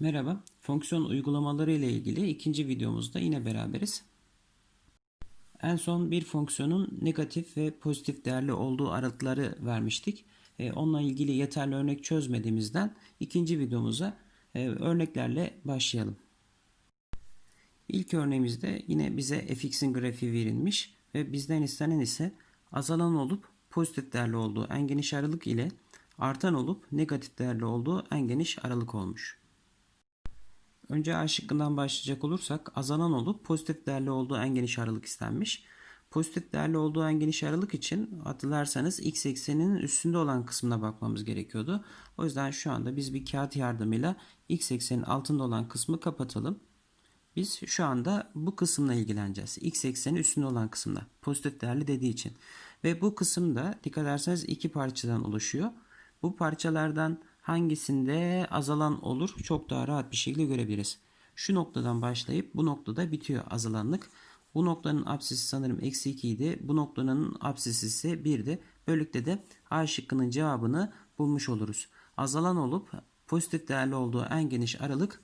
Merhaba, fonksiyon uygulamaları ile ilgili ikinci videomuzda yine beraberiz. En son bir fonksiyonun negatif ve pozitif değerli olduğu aralıkları vermiştik. E, onunla ilgili yeterli örnek çözmediğimizden ikinci videomuza e, örneklerle başlayalım. İlk örneğimizde yine bize fx'in grafiği verilmiş ve bizden istenen ise azalan olup pozitif değerli olduğu en geniş aralık ile artan olup negatif değerli olduğu en geniş aralık olmuş. Önce A şıkkından başlayacak olursak azalan olup pozitif değerli olduğu en geniş aralık istenmiş. Pozitif değerli olduğu en geniş aralık için hatırlarsanız x ekseninin üstünde olan kısmına bakmamız gerekiyordu. O yüzden şu anda biz bir kağıt yardımıyla x eksenin altında olan kısmı kapatalım. Biz şu anda bu kısımla ilgileneceğiz. X ekseni üstünde olan kısımda. Pozitif değerli dediği için. Ve bu kısımda dikkat ederseniz iki parçadan oluşuyor. Bu parçalardan hangisinde azalan olur çok daha rahat bir şekilde görebiliriz. Şu noktadan başlayıp bu noktada bitiyor azalanlık. Bu noktanın apsisi sanırım eksi 2 idi. Bu noktanın apsisi ise 1'di. Böylelikle de A şıkkının cevabını bulmuş oluruz. Azalan olup pozitif değerli olduğu en geniş aralık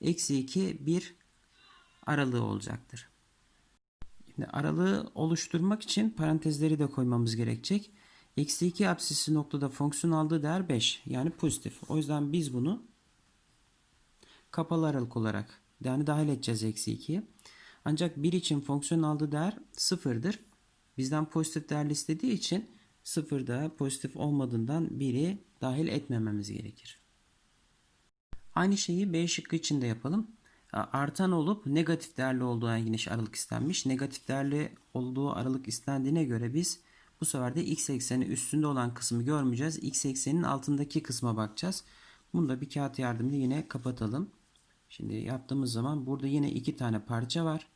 eksi 2 1 aralığı olacaktır. Şimdi aralığı oluşturmak için parantezleri de koymamız gerekecek. Eksi 2 apsisi noktada fonksiyon aldığı değer 5. Yani pozitif. O yüzden biz bunu kapalı aralık olarak yani dahil edeceğiz eksi 2'yi. Ancak 1 için fonksiyon aldığı değer 0'dır. Bizden pozitif değerli istediği için 0'da pozitif olmadığından 1'i dahil etmememiz gerekir. Aynı şeyi B şıkkı için de yapalım. Artan olup negatif değerli olduğu geniş aralık istenmiş. Negatif değerli olduğu aralık istendiğine göre biz bu sefer de x ekseni üstünde olan kısmı görmeyeceğiz. X eksenin altındaki kısma bakacağız. Bunu da bir kağıt yardımıyla yine kapatalım. Şimdi yaptığımız zaman burada yine iki tane parça var.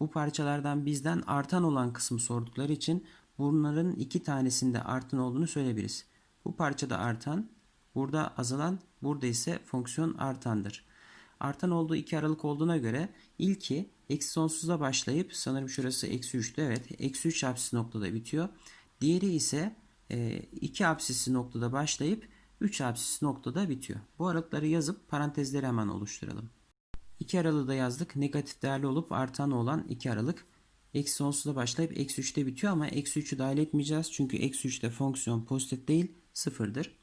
Bu parçalardan bizden artan olan kısmı sordukları için bunların iki tanesinde artan olduğunu söyleyebiliriz. Bu parçada artan, burada azalan, burada ise fonksiyon artandır. Artan olduğu iki aralık olduğuna göre ilki eksi sonsuza başlayıp sanırım şurası eksi 3'tü evet eksi 3 apsisi noktada bitiyor. Diğeri ise e, 2 apsisi noktada başlayıp 3 apsisi noktada bitiyor. Bu aralıkları yazıp parantezleri hemen oluşturalım. 2 aralığı da yazdık. Negatif değerli olup artan olan 2 aralık. Eksi sonsuza başlayıp eksi 3'te bitiyor ama eksi 3'ü dahil etmeyeceğiz. Çünkü eksi 3'te fonksiyon pozitif değil sıfırdır.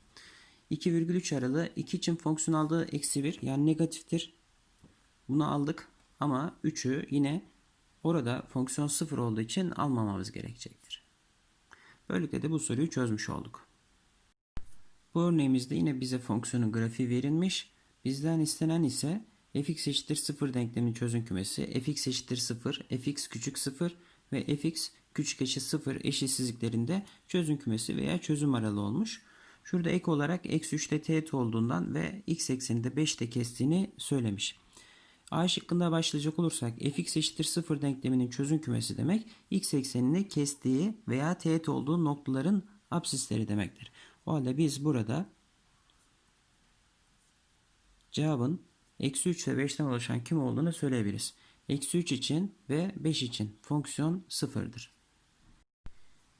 2,3 aralığı 2 için fonksiyon aldığı eksi 1 yani negatiftir. Bunu aldık ama 3'ü yine orada fonksiyon 0 olduğu için almamamız gerekecektir. Böylelikle de bu soruyu çözmüş olduk. Bu örneğimizde yine bize fonksiyonun grafiği verilmiş. Bizden istenen ise fx eşittir 0 denkleminin çözüm kümesi, fx eşittir 0, fx küçük 0 ve fx küçük eşit 0 eşitsizliklerinde çözüm kümesi veya çözüm aralığı olmuş. Şurada ek olarak eksi 3'te teğet olduğundan ve x ekseninde 5'te kestiğini söylemiş. A şıkkında başlayacak olursak fx eşittir 0 denkleminin çözüm kümesi demek x eksenini kestiği veya teğet olduğu noktaların absisleri demektir. O halde biz burada cevabın eksi 3 ve 5'ten oluşan kim olduğunu söyleyebiliriz. Eksi 3 için ve 5 için fonksiyon sıfırdır.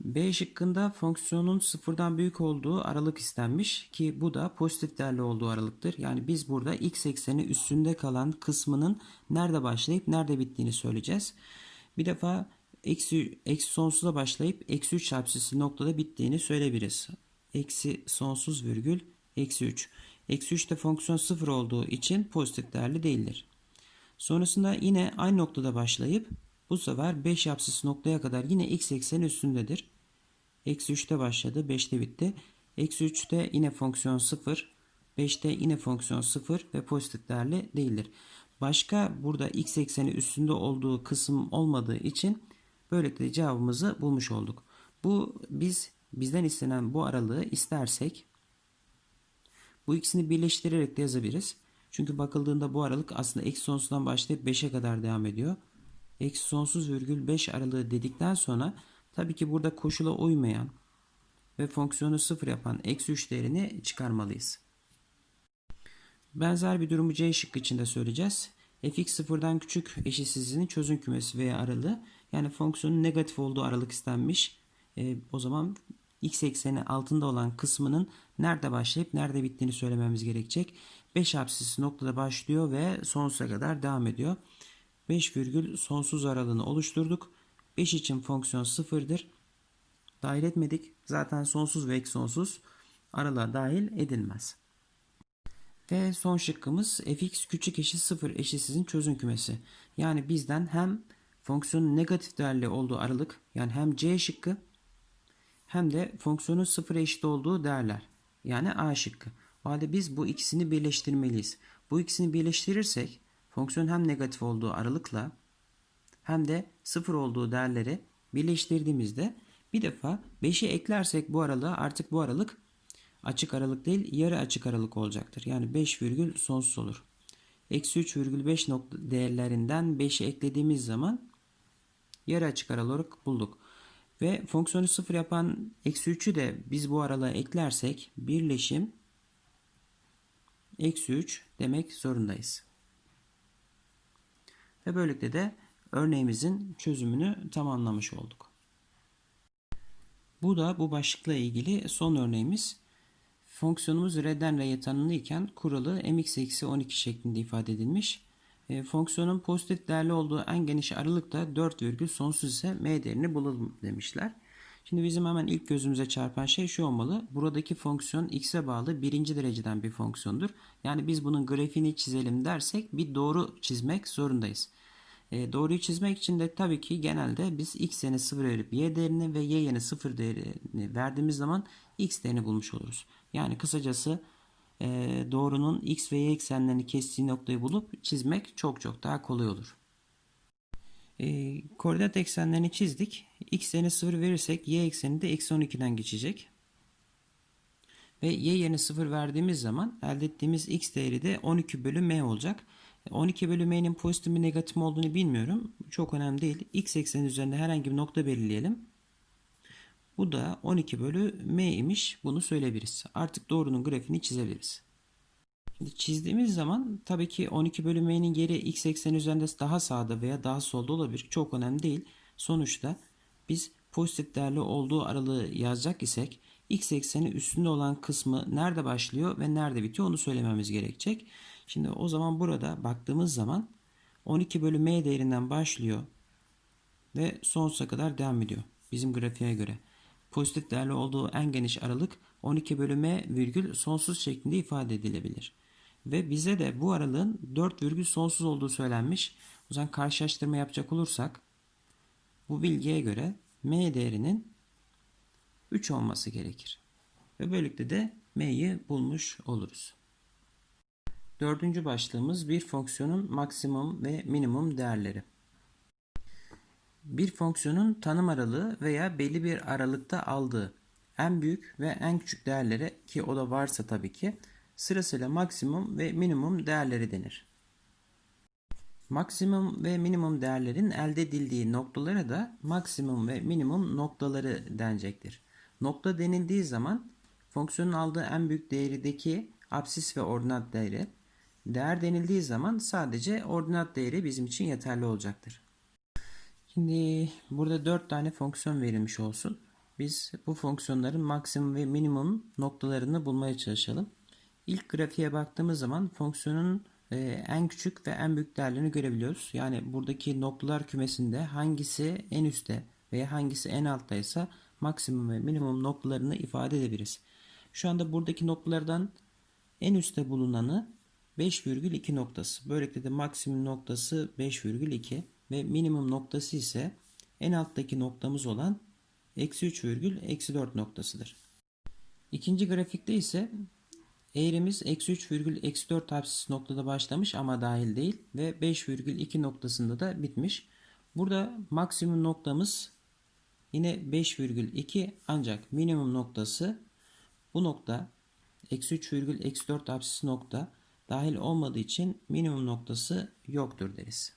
B şıkkında fonksiyonun sıfırdan büyük olduğu aralık istenmiş ki bu da pozitif değerli olduğu aralıktır. Yani biz burada x ekseni üstünde kalan kısmının nerede başlayıp nerede bittiğini söyleyeceğiz. Bir defa eksi, eksi sonsuza başlayıp eksi 3 çarpısı noktada bittiğini söyleyebiliriz. Eksi sonsuz virgül eksi 3. Eksi 3'te fonksiyon sıfır olduğu için pozitif değerli değildir. Sonrasında yine aynı noktada başlayıp bu sefer 5 yapsısı noktaya kadar yine x ekseni üstündedir. Eksi 3'te başladı. 5'te bitti. Eksi 3'te yine fonksiyon 0. 5'te yine fonksiyon 0 ve pozitif değerli değildir. Başka burada x ekseni üstünde olduğu kısım olmadığı için böylelikle cevabımızı bulmuş olduk. Bu biz bizden istenen bu aralığı istersek bu ikisini birleştirerek de yazabiliriz. Çünkü bakıldığında bu aralık aslında eksi sonsuzdan başlayıp 5'e kadar devam ediyor. Eksi sonsuz virgül 5 aralığı dedikten sonra tabii ki burada koşula uymayan ve fonksiyonu sıfır yapan eksi 3 değerini çıkarmalıyız. Benzer bir durumu C şıkkı içinde söyleyeceğiz. fx sıfırdan küçük eşitsizliğinin çözüm kümesi veya aralığı yani fonksiyonun negatif olduğu aralık istenmiş. E, o zaman x ekseni altında olan kısmının nerede başlayıp nerede bittiğini söylememiz gerekecek. 5 apsisi noktada başlıyor ve sonsuza kadar devam ediyor. 5 virgül sonsuz aralığını oluşturduk. 5 için fonksiyon sıfırdır. Dahil etmedik. Zaten sonsuz ve ek sonsuz aralığa dahil edilmez. Ve son şıkkımız fx küçük eşit 0 eşitsizin çözüm kümesi. Yani bizden hem fonksiyonun negatif değerli olduğu aralık yani hem c şıkkı hem de fonksiyonun 0 eşit olduğu değerler. Yani a şıkkı. O halde biz bu ikisini birleştirmeliyiz. Bu ikisini birleştirirsek fonksiyon hem negatif olduğu aralıkla hem de 0 olduğu değerleri birleştirdiğimizde bir defa 5'i eklersek bu aralığa artık bu aralık açık aralık değil yarı açık aralık olacaktır. Yani 5 virgül sonsuz olur. Eksi 3 virgül 5 nokta değerlerinden 5'i eklediğimiz zaman yarı açık aralık bulduk. Ve fonksiyonu 0 yapan eksi 3'ü de biz bu aralığa eklersek birleşim eksi 3 demek zorundayız. Ve böylelikle de örneğimizin çözümünü tamamlamış olduk. Bu da bu başlıkla ilgili son örneğimiz. Fonksiyonumuz R'den R'ye tanımlı iken kuralı mx eksi 12 şeklinde ifade edilmiş. E, fonksiyonun pozitif değerli olduğu en geniş aralıkta 4 virgül sonsuz ise m değerini bulalım demişler. Şimdi bizim hemen ilk gözümüze çarpan şey şu olmalı. Buradaki fonksiyon x'e bağlı birinci dereceden bir fonksiyondur. Yani biz bunun grafiğini çizelim dersek bir doğru çizmek zorundayız. E, doğruyu çizmek için de tabii ki genelde biz x yerine 0 verip y değerini ve y yerine 0 değerini verdiğimiz zaman x değerini bulmuş oluruz. Yani kısacası e, doğrunun x ve y eksenlerini kestiği noktayı bulup çizmek çok çok daha kolay olur. E, koordinat eksenlerini çizdik. x yerine 0 verirsek y ekseni de eksi 12'den geçecek. Ve y yerine 0 verdiğimiz zaman elde ettiğimiz x değeri de 12 bölü m olacak. 12 bölü m'nin pozitif mi negatif mi olduğunu bilmiyorum. Çok önemli değil. X ekseni üzerinde herhangi bir nokta belirleyelim. Bu da 12 bölü m imiş. Bunu söyleyebiliriz. Artık doğrunun grafiğini çizebiliriz. Çizdiğimiz zaman tabii ki 12 bölü m'nin yeri x ekseni üzerinde daha sağda veya daha solda olabilir. Çok önemli değil. Sonuçta biz pozitif değerli olduğu aralığı yazacak isek x ekseni üstünde olan kısmı nerede başlıyor ve nerede bitiyor onu söylememiz gerekecek. Şimdi o zaman burada baktığımız zaman 12 bölü m değerinden başlıyor ve sonsuza kadar devam ediyor. Bizim grafiğe göre. Pozitif değerli olduğu en geniş aralık 12 bölü m virgül sonsuz şeklinde ifade edilebilir. Ve bize de bu aralığın 4 virgül sonsuz olduğu söylenmiş. O zaman karşılaştırma yapacak olursak bu bilgiye göre m değerinin 3 olması gerekir. Ve böylelikle de m'yi bulmuş oluruz. Dördüncü başlığımız bir fonksiyonun maksimum ve minimum değerleri. Bir fonksiyonun tanım aralığı veya belli bir aralıkta aldığı en büyük ve en küçük değerlere ki o da varsa tabii ki sırasıyla maksimum ve minimum değerleri denir. Maksimum ve minimum değerlerin elde edildiği noktalara da maksimum ve minimum noktaları denecektir. Nokta denildiği zaman fonksiyonun aldığı en büyük değerideki absis ve ordinat değeri, değer denildiği zaman sadece ordinat değeri bizim için yeterli olacaktır. Şimdi burada 4 tane fonksiyon verilmiş olsun. Biz bu fonksiyonların maksimum ve minimum noktalarını bulmaya çalışalım. İlk grafiğe baktığımız zaman fonksiyonun e, en küçük ve en büyük değerlerini görebiliyoruz. Yani buradaki noktalar kümesinde hangisi en üstte veya hangisi en alttaysa maksimum ve minimum noktalarını ifade edebiliriz. Şu anda buradaki noktalardan en üstte bulunanı 5,2 noktası. Böylelikle de maksimum noktası 5,2 ve minimum noktası ise en alttaki noktamız olan eksi 3 virgül eksi 4 noktasıdır. İkinci grafikte ise eğrimiz eksi 3 virgül eksi 4 apsis noktada başlamış ama dahil değil ve 5 virgül 2 noktasında da bitmiş. Burada maksimum noktamız yine 5 virgül 2 ancak minimum noktası bu nokta eksi 3 virgül eksi 4 apsis nokta dahil olmadığı için minimum noktası yoktur deriz.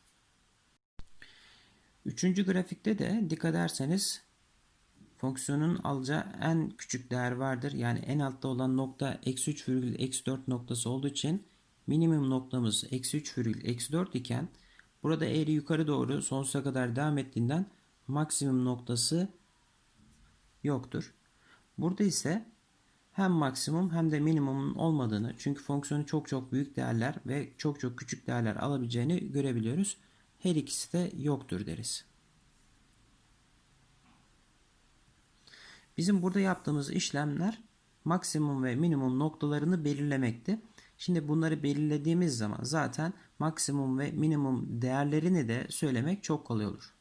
Üçüncü grafikte de dikkat ederseniz fonksiyonun alacağı en küçük değer vardır. Yani en altta olan nokta eksi 3 virgül eksi 4 noktası olduğu için minimum noktamız eksi 3 virgül eksi 4 iken burada eğri yukarı doğru sonsuza kadar devam ettiğinden maksimum noktası yoktur. Burada ise hem maksimum hem de minimumun olmadığını çünkü fonksiyonu çok çok büyük değerler ve çok çok küçük değerler alabileceğini görebiliyoruz. Her ikisi de yoktur deriz. Bizim burada yaptığımız işlemler maksimum ve minimum noktalarını belirlemekti. Şimdi bunları belirlediğimiz zaman zaten maksimum ve minimum değerlerini de söylemek çok kolay olur.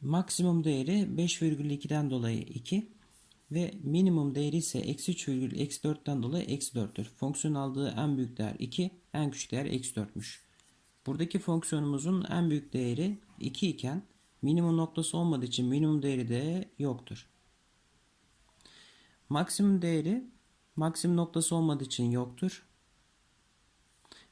Maksimum değeri 5,2'den dolayı 2 ve minimum değeri ise eksi 3,4'ten dolayı eksi 4'tür. Fonksiyon aldığı en büyük değer 2, en küçük değer eksi 4'müş. Buradaki fonksiyonumuzun en büyük değeri 2 iken minimum noktası olmadığı için minimum değeri de yoktur. Maksimum değeri maksimum noktası olmadığı için yoktur.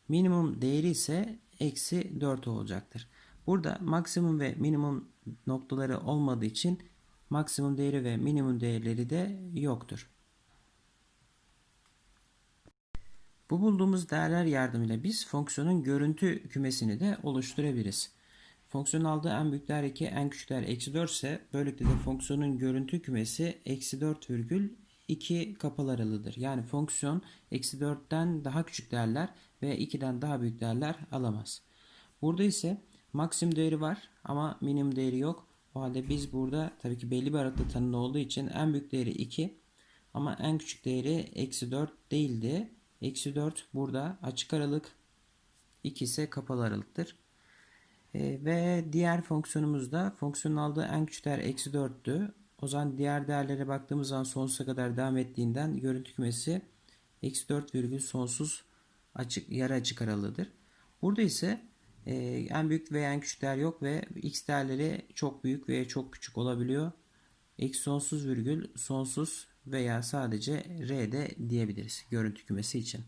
Minimum değeri ise eksi 4 olacaktır. Burada maksimum ve minimum noktaları olmadığı için maksimum değeri ve minimum değerleri de yoktur. Bu bulduğumuz değerler yardımıyla biz fonksiyonun görüntü kümesini de oluşturabiliriz. Fonksiyon aldığı en büyük değer 2, en küçük değer eksi 4 ise böylelikle de fonksiyonun görüntü kümesi eksi 4 virgül 2 kapalı aralığıdır. Yani fonksiyon eksi 4'ten daha küçük değerler ve 2'den daha büyük değerler alamaz. Burada ise maksimum değeri var ama minimum değeri yok. O halde biz burada tabii ki belli bir aralıkta tanımlı olduğu için en büyük değeri 2 ama en küçük değeri eksi 4 değildi. Eksi 4 burada açık aralık 2 ise kapalı aralıktır. E, ve diğer fonksiyonumuzda fonksiyonun aldığı en küçük değer eksi 4'tü. O zaman diğer değerlere baktığımız zaman sonsuza kadar devam ettiğinden görüntü kümesi eksi 4 virgül sonsuz açık, yarı açık aralığıdır. Burada ise e, en büyük veya en küçük değer yok ve x değerleri çok büyük veya çok küçük olabiliyor. Eksi sonsuz virgül sonsuz veya sadece r de diyebiliriz görüntü kümesi için.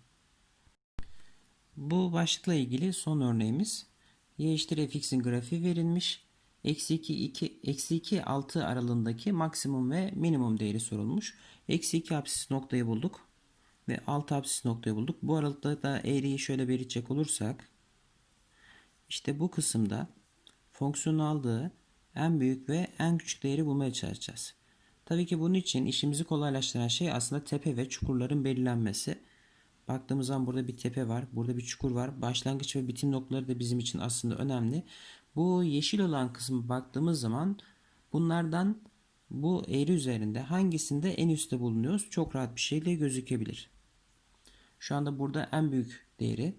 Bu başlıkla ilgili son örneğimiz y eşittir fx'in grafiği verilmiş. Eksi 2, 2, eksi 2 6 aralığındaki maksimum ve minimum değeri sorulmuş. Eksi 2 apsis noktayı bulduk. Ve 6 apsis noktayı bulduk. Bu aralıkta da eğriyi şöyle belirtecek olursak. işte bu kısımda fonksiyonun aldığı en büyük ve en küçük değeri bulmaya çalışacağız. Tabii ki bunun için işimizi kolaylaştıran şey aslında tepe ve çukurların belirlenmesi. Baktığımız zaman burada bir tepe var, burada bir çukur var. Başlangıç ve bitim noktaları da bizim için aslında önemli. Bu yeşil olan kısmı baktığımız zaman bunlardan bu eğri üzerinde hangisinde en üstte bulunuyoruz çok rahat bir şekilde gözükebilir. Şu anda burada en büyük değeri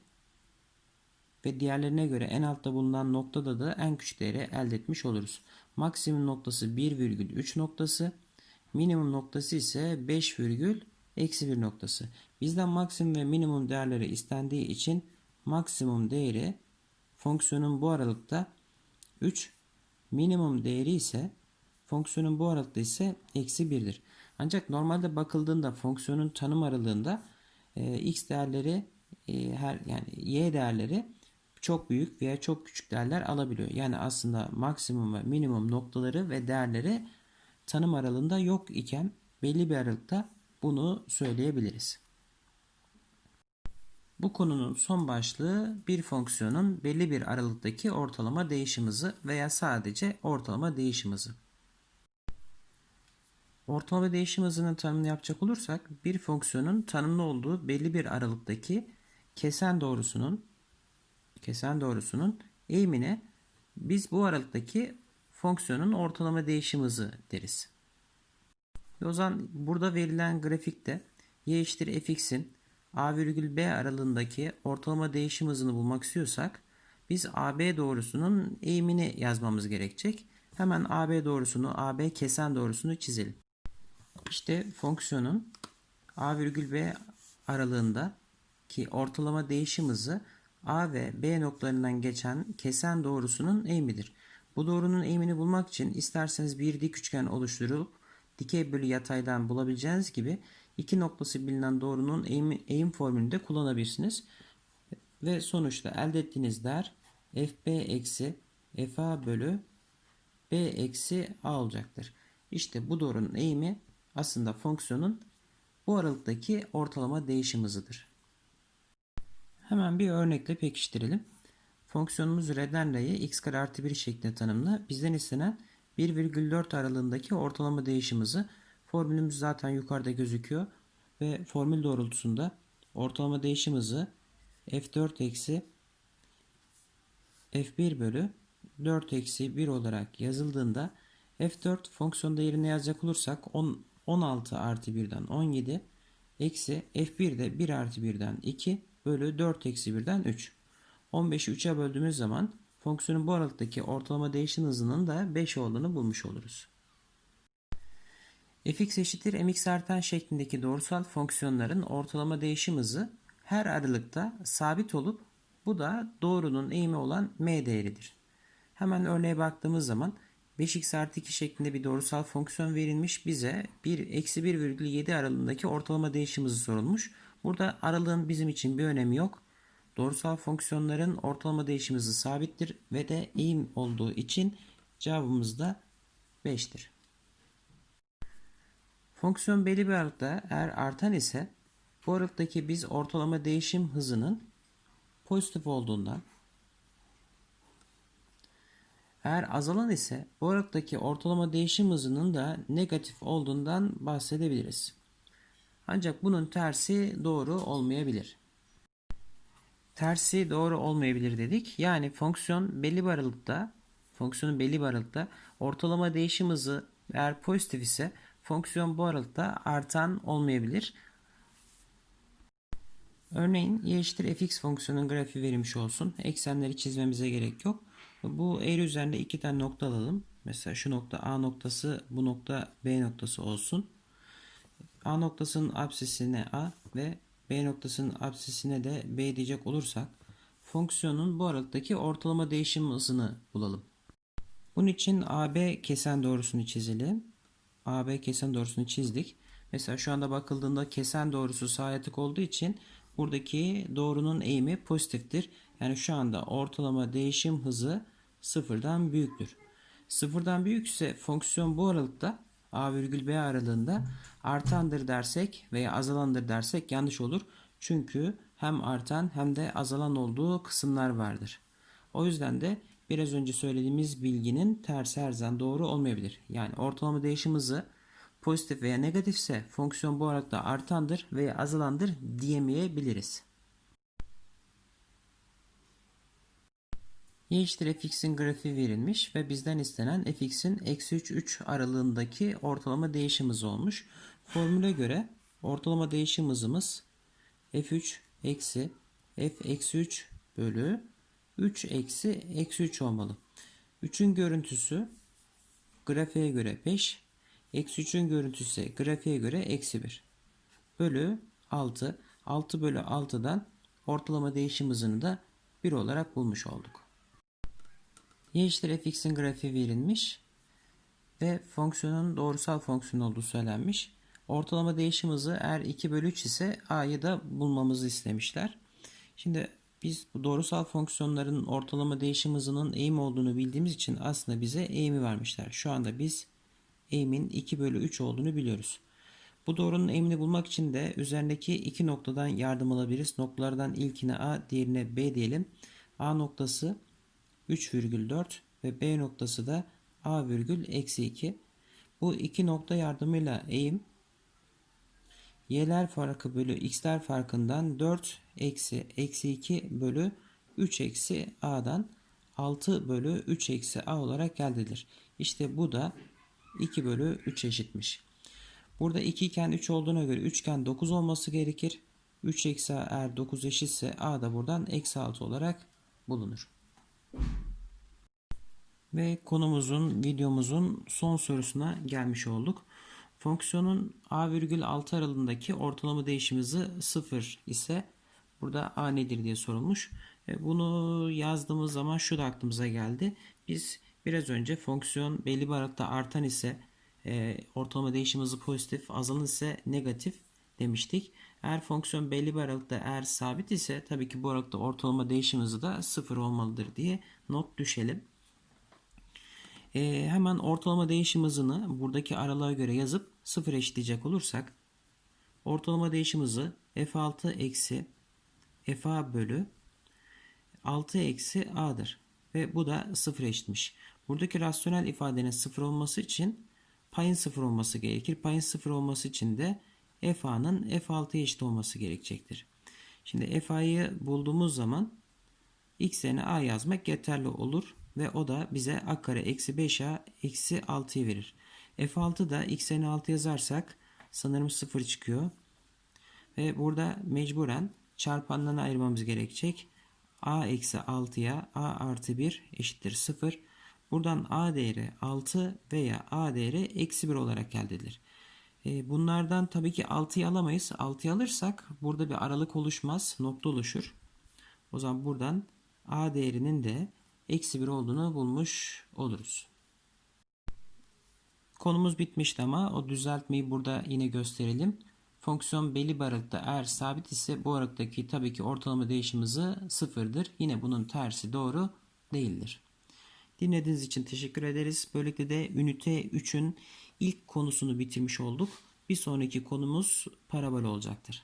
ve diğerlerine göre en altta bulunan noktada da en küçük değeri elde etmiş oluruz. Maksimum noktası 1,3 noktası, minimum noktası ise 5, eksi 1 noktası. Bizden maksimum ve minimum değerleri istendiği için maksimum değeri fonksiyonun bu aralıkta 3 minimum değeri ise fonksiyonun bu aralıkta ise eksi 1'dir. Ancak normalde bakıldığında fonksiyonun tanım aralığında e, x değerleri e, her yani y değerleri çok büyük veya çok küçük değerler alabiliyor. Yani aslında maksimum ve minimum noktaları ve değerleri tanım aralığında yok iken belli bir aralıkta bunu söyleyebiliriz. Bu konunun son başlığı bir fonksiyonun belli bir aralıktaki ortalama değişim hızı veya sadece ortalama değişim hızı. Ortalama değişim hızının tanımını yapacak olursak bir fonksiyonun tanımlı olduğu belli bir aralıktaki kesen doğrusunun kesen doğrusunun eğimine biz bu aralıktaki fonksiyonun ortalama değişim hızı deriz. Ve o zaman burada verilen grafikte y eşittir fx'in a virgül b aralığındaki ortalama değişim hızını bulmak istiyorsak biz AB doğrusunun eğimini yazmamız gerekecek. Hemen AB doğrusunu, AB kesen doğrusunu çizelim. İşte fonksiyonun a virgül b aralığında ki ortalama değişim hızı a ve b noktalarından geçen kesen doğrusunun eğimidir. Bu doğrunun eğimini bulmak için isterseniz bir dik üçgen oluşturup dikey bölü yataydan bulabileceğiniz gibi iki noktası bilinen doğrunun eğim, eğim formülünü de kullanabilirsiniz. Ve sonuçta elde ettiğiniz değer fb eksi fa bölü b eksi a olacaktır. İşte bu doğrunun eğimi aslında fonksiyonun bu aralıktaki ortalama değişim hızıdır. Hemen bir örnekle pekiştirelim. Fonksiyonumuz Redenra'yı x kare artı 1 şeklinde tanımlı. Bizden istenen 1,4 aralığındaki ortalama değişim hızı. Formülümüz zaten yukarıda gözüküyor. Ve formül doğrultusunda ortalama değişim hızı F4 eksi F1 bölü 4 eksi 1 olarak yazıldığında F4 fonksiyonda yerine yazacak olursak 10, 16 artı 1'den 17 eksi F1 de 1 artı 1'den 2 bölü 4 eksi 1'den 3. 15'i 3'e böldüğümüz zaman fonksiyonun bu aralıktaki ortalama değişim hızının da 5 olduğunu bulmuş oluruz. fx eşittir mx artan şeklindeki doğrusal fonksiyonların ortalama değişim hızı her aralıkta sabit olup bu da doğrunun eğimi olan m değeridir. Hemen örneğe baktığımız zaman 5x artı 2 şeklinde bir doğrusal fonksiyon verilmiş. Bize 1 eksi 1,7 aralığındaki ortalama değişim hızı sorulmuş. Burada aralığın bizim için bir önemi yok. Doğrusal fonksiyonların ortalama değişim hızı sabittir ve de eğim olduğu için cevabımız da 5'tir. Fonksiyon belli bir aralıkta eğer artan ise bu aralıktaki biz ortalama değişim hızının pozitif olduğundan eğer azalan ise bu aralıktaki ortalama değişim hızının da negatif olduğundan bahsedebiliriz. Ancak bunun tersi doğru olmayabilir. Tersi doğru olmayabilir dedik. Yani fonksiyon belli bir aralıkta fonksiyonun belli bir aralıkta ortalama değişim hızı eğer pozitif ise fonksiyon bu aralıkta artan olmayabilir. Örneğin y eşittir fx fonksiyonun grafiği verilmiş olsun. Eksenleri çizmemize gerek yok. Bu eğri üzerinde iki tane nokta alalım. Mesela şu nokta A noktası, bu nokta B noktası olsun. A noktasının absisine A ve B noktasının absisine de B diyecek olursak fonksiyonun bu aralıktaki ortalama değişim hızını bulalım. Bunun için AB kesen doğrusunu çizelim. AB kesen doğrusunu çizdik. Mesela şu anda bakıldığında kesen doğrusu sağ olduğu için buradaki doğrunun eğimi pozitiftir. Yani şu anda ortalama değişim hızı sıfırdan büyüktür. Sıfırdan büyükse fonksiyon bu aralıkta a virgül b aralığında artandır dersek veya azalandır dersek yanlış olur. Çünkü hem artan hem de azalan olduğu kısımlar vardır. O yüzden de biraz önce söylediğimiz bilginin tersi her zaman doğru olmayabilir. Yani ortalama değişim hızı pozitif veya negatifse fonksiyon bu aralıkta artandır veya azalandır diyemeyebiliriz. Y eşittir fx'in grafiği verilmiş ve bizden istenen fx'in eksi 3 3 aralığındaki ortalama değişim hızı olmuş. Formüle göre ortalama değişim hızımız f3 eksi f eksi 3 bölü 3 eksi eksi 3 olmalı. 3'ün görüntüsü grafiğe göre 5, eksi 3'ün görüntüsü ise grafiğe göre eksi 1 bölü 6. 6 bölü 6'dan ortalama değişim hızını da 1 olarak bulmuş olduk y eşittir fx'in grafiği verilmiş ve fonksiyonun doğrusal fonksiyon olduğu söylenmiş. Ortalama değişim hızı eğer 2 bölü 3 ise a'yı da bulmamızı istemişler. Şimdi biz bu doğrusal fonksiyonların ortalama değişim hızının eğim olduğunu bildiğimiz için aslında bize eğimi vermişler. Şu anda biz eğimin 2 bölü 3 olduğunu biliyoruz. Bu doğrunun eğimini bulmak için de üzerindeki iki noktadan yardım alabiliriz. Noktalardan ilkine A, diğerine B diyelim. A noktası 3,4 ve B noktası da A virgül eksi 2. Bu iki nokta yardımıyla eğim y'ler farkı bölü x'ler farkından 4 eksi eksi 2 bölü 3 eksi a'dan 6 bölü 3 eksi a olarak geldidir. İşte bu da 2 bölü 3 eşitmiş. Burada 2 iken 3 olduğuna göre üçgen 9 olması gerekir. 3 eksi a eğer 9 eşitse a da buradan eksi 6 olarak bulunur. Ve konumuzun, videomuzun son sorusuna gelmiş olduk. Fonksiyonun a virgül 6 aralığındaki ortalama değişim hızı 0 ise burada a nedir diye sorulmuş. E, bunu yazdığımız zaman şu da aklımıza geldi. Biz biraz önce fonksiyon belli bir aralıkta artan ise e, ortalama değişim hızı pozitif, azalan ise negatif demiştik. Eğer fonksiyon belli bir aralıkta eğer sabit ise tabii ki bu aralıkta ortalama değişim hızı da sıfır olmalıdır diye not düşelim. Ee, hemen ortalama değişim hızını buradaki aralığa göre yazıp sıfır eşitleyecek olursak ortalama değişim hızı f6 eksi fa bölü 6 eksi a'dır. Ve bu da sıfır eşitmiş. Buradaki rasyonel ifadenin sıfır olması için payın sıfır olması gerekir. Payın sıfır olması için de f a'nın f6'ya eşit olması gerekecektir. Şimdi f a'yı bulduğumuz zaman x a yazmak yeterli olur ve o da bize a kare eksi 5a eksi 6'yı verir. f6 da x yerine 6 yazarsak sanırım 0 çıkıyor. Ve burada mecburen çarpanlarını ayırmamız gerekecek. a eksi 6'ya a artı 1 eşittir 0. Buradan a değeri 6 veya a değeri eksi 1 olarak elde edilir. E, Bunlardan tabii ki 6'yı alamayız. 6'yı alırsak burada bir aralık oluşmaz. Nokta oluşur. O zaman buradan a değerinin de eksi 1 olduğunu bulmuş oluruz. Konumuz bitmişti ama o düzeltmeyi burada yine gösterelim. Fonksiyon belli bir aralıkta eğer sabit ise bu aralıktaki tabii ki ortalama değişim hızı sıfırdır. Yine bunun tersi doğru değildir. Dinlediğiniz için teşekkür ederiz. Böylelikle de ünite 3'ün ilk konusunu bitirmiş olduk. Bir sonraki konumuz parabol olacaktır.